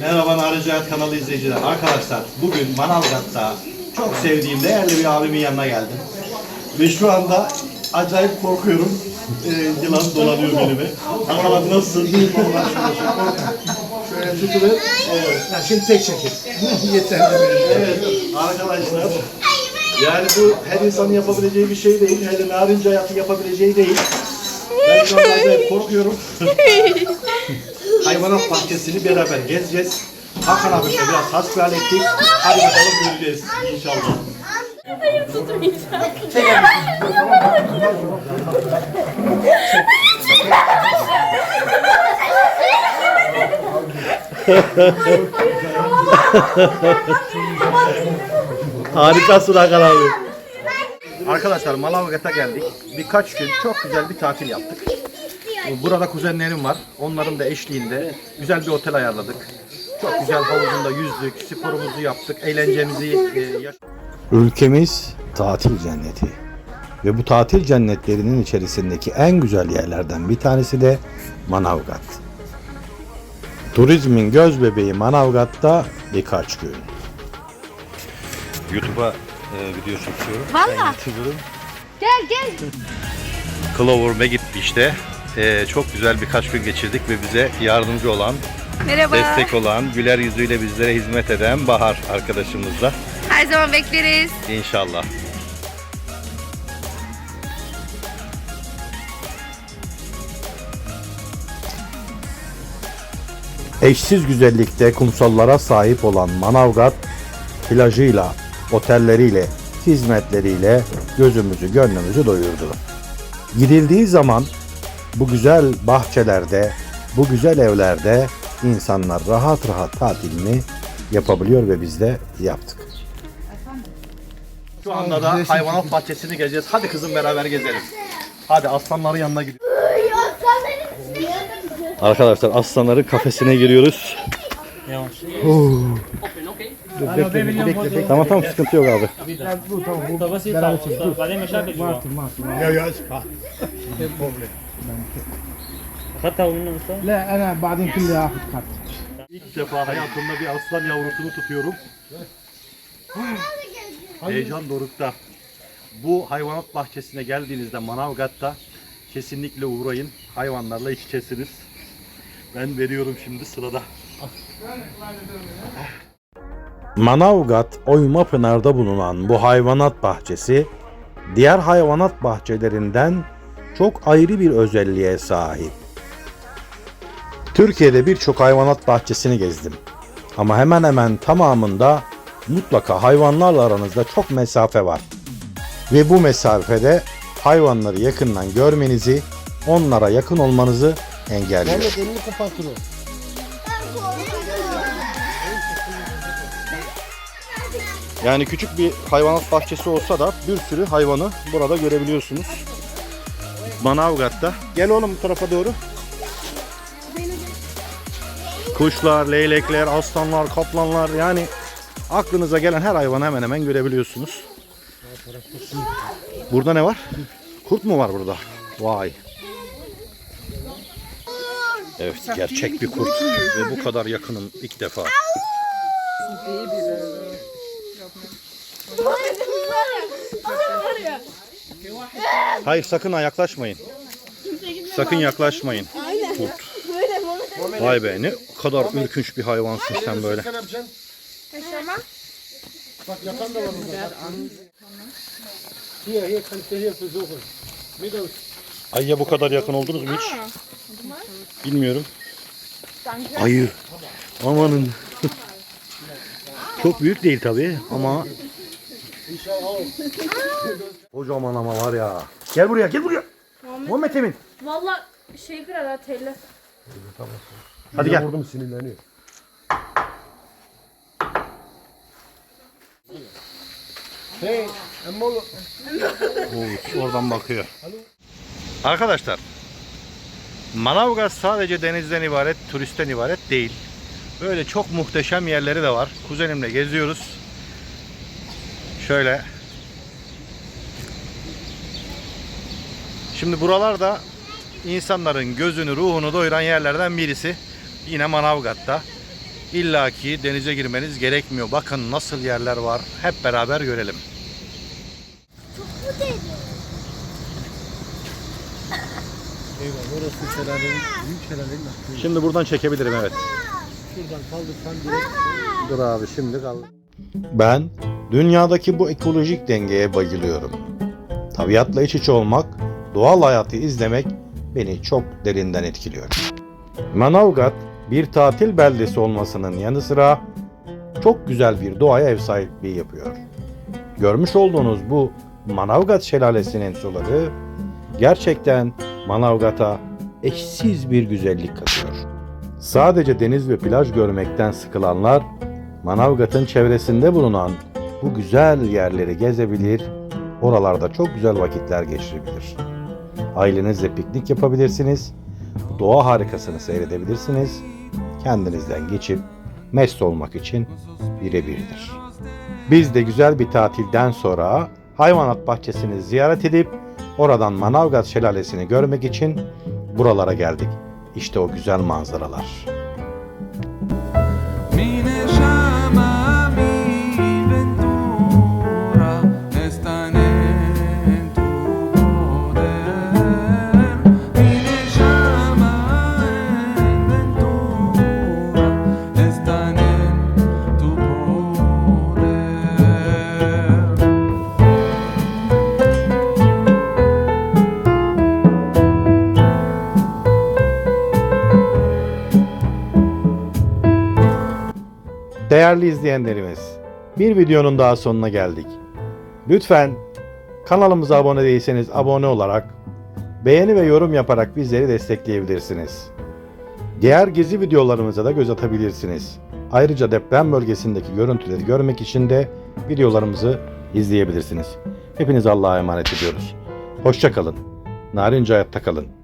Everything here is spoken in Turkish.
Merhaba Narıcı Hayat kanalı izleyiciler. Arkadaşlar bugün Manavgat'ta çok sevdiğim değerli bir abimin yanına geldim. Ve şu anda acayip korkuyorum. Ee, yılan dolanıyor benimle. Ama abi nasılsın? Şöyle tutuver. Evet. Ha, şimdi tek çekin. Yeterli. Evet arkadaşlar. Yani bu her insanın yapabileceği bir şey değil. Hele narinci hayatın yapabileceği değil. Ben şu anda acayip korkuyorum. Hayvanat bahçesini beraber gezeceğiz. Hakan abimle biraz hasbihal ettik. Hadi bakalım göreceğiz inşallah. Harikasın Hakan abi. Arkadaşlar Manavgat'a geldik. Birkaç gün çok güzel bir tatil yaptık. Burada kuzenlerim var. Onların da eşliğinde güzel bir otel ayarladık. Çok güzel havuzunda yüzdük, sporumuzu yaptık, eğlencemizi e, yaşadık. Ülkemiz tatil cenneti. Ve bu tatil cennetlerinin içerisindeki en güzel yerlerden bir tanesi de Manavgat. Turizmin göz bebeği Manavgat'ta birkaç gün. YouTube'a e, video çekiyorum. Valla. Gel gel. Clover Megit Beach'te e, çok güzel birkaç gün geçirdik ve bize yardımcı olan, Merhaba. destek olan, güler yüzüyle bizlere hizmet eden Bahar arkadaşımızla Her zaman bekleriz. inşallah. Eşsiz güzellikte kumsallara sahip olan Manavgat, plajıyla, otelleriyle, hizmetleriyle gözümüzü, gönlümüzü doyurdu. Gidildiği zaman bu güzel bahçelerde, bu güzel evlerde insanlar rahat rahat tatilini yapabiliyor ve biz de yaptık. Şu anda da hayvanat bahçesini gezeceğiz. Hadi kızım beraber gezelim. Hadi aslanların yanına gidiyoruz. Arkadaşlar aslanların kafesine giriyoruz. Tamam tamam sıkıntı yok abi. بعدين مشاكل جوا Ya ya. اخذتها منه انت؟ لا انا بعدين كله اخذ خط İlk defa hayatımda bir aslan yavrusunu tutuyorum. Heyecan dorukta. Bu hayvanat bahçesine geldiğinizde Manavgat'ta kesinlikle uğrayın. Hayvanlarla iç içesiniz. Ben veriyorum şimdi sırada. Manavgat Oymapınar'da bulunan bu hayvanat bahçesi diğer hayvanat bahçelerinden çok ayrı bir özelliğe sahip. Türkiye'de birçok hayvanat bahçesini gezdim. Ama hemen hemen tamamında mutlaka hayvanlarla aranızda çok mesafe var. Ve bu mesafede hayvanları yakından görmenizi, onlara yakın olmanızı engelliyor. Yani küçük bir hayvanat bahçesi olsa da bir sürü hayvanı burada görebiliyorsunuz. Manavgat'ta. Gel oğlum bu tarafa doğru. Kuşlar, leylekler, aslanlar, kaplanlar yani aklınıza gelen her hayvanı hemen hemen görebiliyorsunuz. Burada ne var? Kurt mu var burada? Vay. Evet gerçek bir kurt ve bu kadar yakınım ilk defa. Hayır sakın ha yaklaşmayın. Sakın yaklaşmayın. Kurt. Vay be ne kadar ürkünç bir hayvansın sen böyle. Bak yatan da var burada. Hier, hier kannst du hier versuchen. Middel. Ayıya bu kadar yakın oldunuz mu hiç? Bilmiyorum. Ayı. Amanın. Çok büyük değil tabii ama Kocaman ama var ya. Gel buraya, gel buraya. Muhammed Emin. Valla şey kırar ha telle. Hadi gel. Vurdum sinirleniyor. Hey, Emmolo. Oo, oradan bakıyor. Arkadaşlar, Manavgat sadece denizden ibaret, turistten ibaret değil. Böyle çok muhteşem yerleri de var. Kuzenimle geziyoruz. Şöyle. Şimdi buralarda insanların gözünü, ruhunu doyuran yerlerden birisi. Yine Manavgat'ta. illaki denize girmeniz gerekmiyor. Bakın nasıl yerler var. Hep beraber görelim. Eyvah orası şelalenin, büyük şelalenin aktığı. Şimdi buradan çekebilirim evet. Şuradan kaldırsan direkt Dur abi şimdi kal. Ben dünyadaki bu ekolojik dengeye bayılıyorum. Tabiatla iç içe olmak, doğal hayatı izlemek beni çok derinden etkiliyor. Manavgat bir tatil beldesi olmasının yanı sıra çok güzel bir doğaya ev sahipliği yapıyor. Görmüş olduğunuz bu Manavgat şelalesinin suları gerçekten Manavgat'a eşsiz bir güzellik katıyor. Sadece deniz ve plaj görmekten sıkılanlar Manavgat'ın çevresinde bulunan bu güzel yerleri gezebilir, oralarda çok güzel vakitler geçirebilir. Ailenizle piknik yapabilirsiniz, doğa harikasını seyredebilirsiniz, kendinizden geçip mest olmak için birebirdir. Biz de güzel bir tatilden sonra hayvanat bahçesini ziyaret edip oradan Manavgat şelalesini görmek için buralara geldik. İşte o güzel manzaralar. Değerli izleyenlerimiz, bir videonun daha sonuna geldik. Lütfen kanalımıza abone değilseniz abone olarak, beğeni ve yorum yaparak bizleri destekleyebilirsiniz. Diğer gezi videolarımıza da göz atabilirsiniz. Ayrıca deprem bölgesindeki görüntüleri görmek için de videolarımızı izleyebilirsiniz. Hepinizi Allah'a emanet ediyoruz. Hoşçakalın. Narince hayatta kalın.